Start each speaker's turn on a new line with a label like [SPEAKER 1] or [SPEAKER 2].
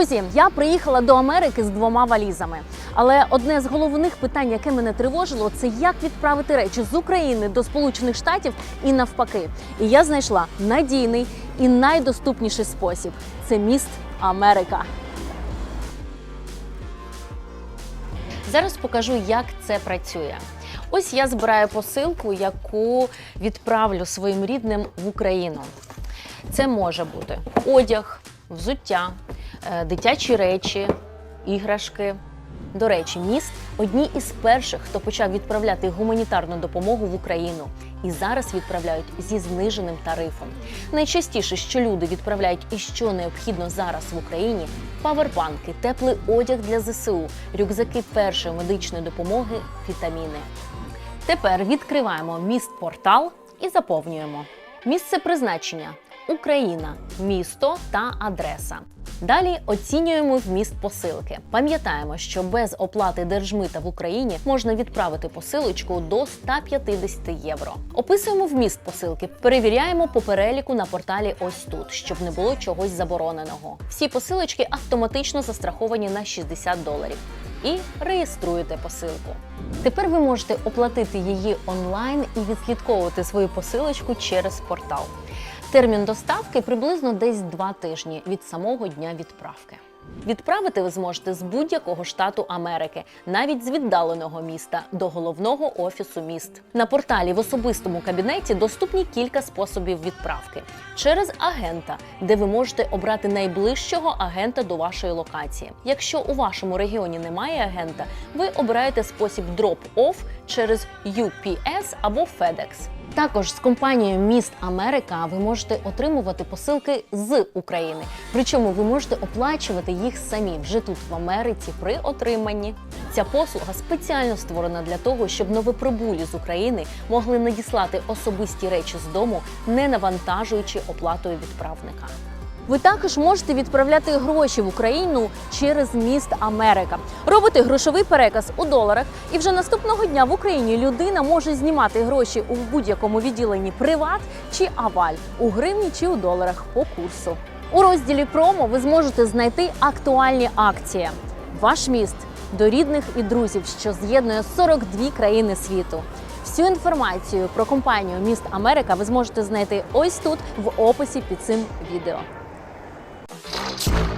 [SPEAKER 1] Друзі, я приїхала до Америки з двома валізами. Але одне з головних питань, яке мене тривожило, це як відправити речі з України до Сполучених Штатів і навпаки. І я знайшла надійний і найдоступніший спосіб це міст Америка. Зараз покажу, як це працює. Ось я збираю посилку, яку відправлю своїм рідним в Україну. Це може бути одяг, взуття, дитячі речі, іграшки. До речі, міст одні із перших, хто почав відправляти гуманітарну допомогу в Україну, і зараз відправляють зі зниженим тарифом. Найчастіше, що люди відправляють і що необхідно зараз в Україні: павербанки, теплий одяг для ЗСУ, рюкзаки першої медичної допомоги, вітаміни. Тепер відкриваємо міст портал і заповнюємо. Місце призначення Україна, місто та адреса. Далі оцінюємо вміст посилки. Пам'ятаємо, що без оплати держмита в Україні можна відправити посилочку до 150 євро. Описуємо вміст посилки, перевіряємо по переліку на порталі ось тут, щоб не було чогось забороненого. Всі посилочки автоматично застраховані на 60 доларів. І реєструєте посилку. Тепер ви можете оплатити її онлайн і відслідковувати свою посилочку через портал. Термін доставки приблизно десь два тижні від самого дня відправки. Відправити ви зможете з будь-якого штату Америки, навіть з віддаленого міста до головного офісу міст. На порталі в особистому кабінеті доступні кілька способів відправки через агента, де ви можете обрати найближчого агента до вашої локації. Якщо у вашому регіоні немає агента, ви обираєте спосіб drop-off через UPS або FedEx. Також з компанією Міст Америка ви можете отримувати посилки з України. Причому ви можете оплачувати їх самі вже тут в Америці при отриманні. Ця послуга спеціально створена для того, щоб новоприбулі з України могли надіслати особисті речі з дому, не навантажуючи оплатою відправника. Ви також можете відправляти гроші в Україну через міст Америка. Робите грошовий переказ у доларах, і вже наступного дня в Україні людина може знімати гроші у будь-якому відділенні приват чи аваль у гривні чи у доларах по курсу. У розділі промо ви зможете знайти актуальні акції. Ваш міст до рідних і друзів, що з'єднує 42 країни світу. Всю інформацію про компанію Міст Америка ви зможете знайти ось тут в описі під цим відео. Thank you.